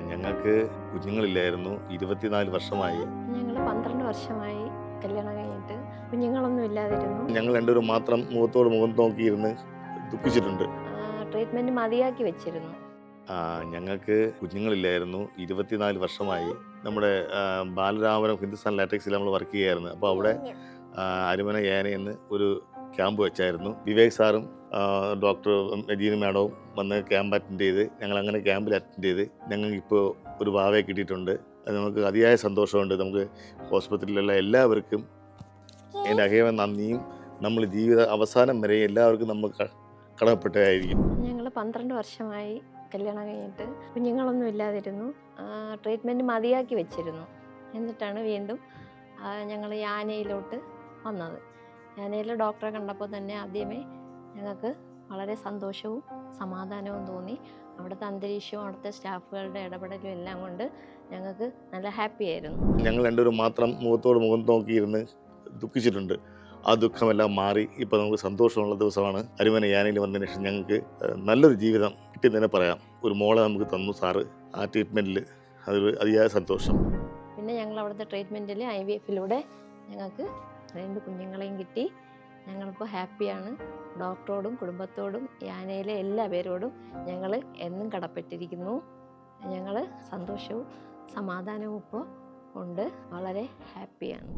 ഞങ്ങൾക്ക് കുഞ്ഞുങ്ങളില്ലായിരുന്നു. ഇരുപത്തിനാല് വർഷമായി. ഞങ്ങൾ പന്ത്രണ്ട് വർഷമായി കല്യാണം കഴിഞ്ഞിട്ട് കുഞ്ഞുങ്ങളൊന്നും ഇല്ലാതിരുന്നു. ഞങ്ങൾ രണ്ടുപേരും മാത്രം മുഖത്തോട് മുഖം നോക്കിയിരുന്ന് ദുഃഖിച്ചിട്ടുണ്ട്. ട്രീറ്റ്മെന്റ് മതിയാക്കി വെച്ചിരുന്നു. ആ, ഞങ്ങൾക്ക് കുഞ്ഞുങ്ങളില്ലായിരുന്നു. ഇരുപത്തിനാല് വർഷമായി. നമ്മുടെ ബാലരാമപുരം ഹിന്ദുസ്ഥാൻ ലാറ്റക്സിൽ നമ്മൾ വർക്ക് ചെയ്യായിരുന്നു. അപ്പോൾ അവിടെ അരുമന ഏന എന്ന് ഒരു ക്യാമ്പ് വെച്ചായിരുന്നു. വിവേക് സാറും ഡോക്ടർ രജീന മാഡവും വന്ന് ക്യാമ്പ് അറ്റൻഡ് ചെയ്ത് ഞങ്ങൾ അങ്ങനെ ക്യാമ്പിൽ അറ്റൻഡ് ചെയ്ത് ഞങ്ങൾക്കിപ്പോൾ ഒരു വാവയെ കിട്ടിയിട്ടുണ്ട്. അത് നമുക്ക് അതിയായ സന്തോഷമുണ്ട്. നമുക്ക് ഹോസ്പിറ്റലിലുള്ള എല്ലാവർക്കും എന്റെ അകേവ നന്ദിയും നമ്മൾ ജീവിത അവസാനം വരെ എല്ലാവർക്കും നമ്മൾ കടപ്പെട്ടതായിരിക്കും ഞങ്ങൾ പന്ത്രണ്ട് വർഷമായി കല്യാണം കഴിഞ്ഞിട്ട് കുഞ്ഞുങ്ങളൊന്നും ഇല്ലാതിരുന്നു. ട്രീറ്റ്മെന്റ് മതിയാക്കി വെച്ചിരുന്നു. എന്നിട്ടാണ് വീണ്ടും ഞങ്ങൾ യാനയിലോട്ട് വന്നത്. യാനയിൽ ഡോക്ടറെ കണ്ടപ്പോൾ തന്നെ ആദ്യമേ ഞങ്ങൾക്ക് വളരെ സന്തോഷവും സമാധാനവും തോന്നി. അവിടുത്തെ അന്തരീക്ഷവും അവിടുത്തെ സ്റ്റാഫുകളുടെ ഇടപെടലും എല്ലാം കൊണ്ട് ഞങ്ങൾക്ക് നല്ല ഹാപ്പി ആയിരുന്നു. ഞങ്ങൾ രണ്ടുപേരും മാത്രം മുഖത്തോട് മുഖം നോക്കിയിരുന്ന് ദുഃഖിച്ചിട്ടുണ്ട്. ആ ദുഃഖമെല്ലാം മാറി ഇപ്പോൾ നമുക്ക് സന്തോഷമുള്ള ദിവസമാണ്. അരുമന യാനയിൽ വന്നതിന് ശേഷം ഞങ്ങൾക്ക് നല്ലൊരു ജീവിതം കിട്ടിയെന്ന് തന്നെ പറയാം. ഒരു മോളെ നമുക്ക് തന്നു സാറ്. ആ ട്രീറ്റ്മെന്റിൽ അതൊരു അതിയായ സന്തോഷം. പിന്നെ ഞങ്ങൾ അവിടുത്തെ ട്രീറ്റ്മെന്റിൽ ഐ വി എഫിലൂടെ ഞങ്ങൾക്ക് രണ്ട് കുഞ്ഞുങ്ങളെയും കിട്ടി. ഞങ്ങളിപ്പോൾ ഹാപ്പിയാണ്. ഡോക്ടറോടും കുടുംബത്തോടും യാനയിലെ എല്ലാ പേരോടും ഞങ്ങൾ എന്നും കടപ്പെട്ടിരിക്കുന്നു. ഞങ്ങൾ സന്തോഷവും സമാധാനവും ഇപ്പോൾ ഉണ്ട്. വളരെ ഹാപ്പിയാണ്.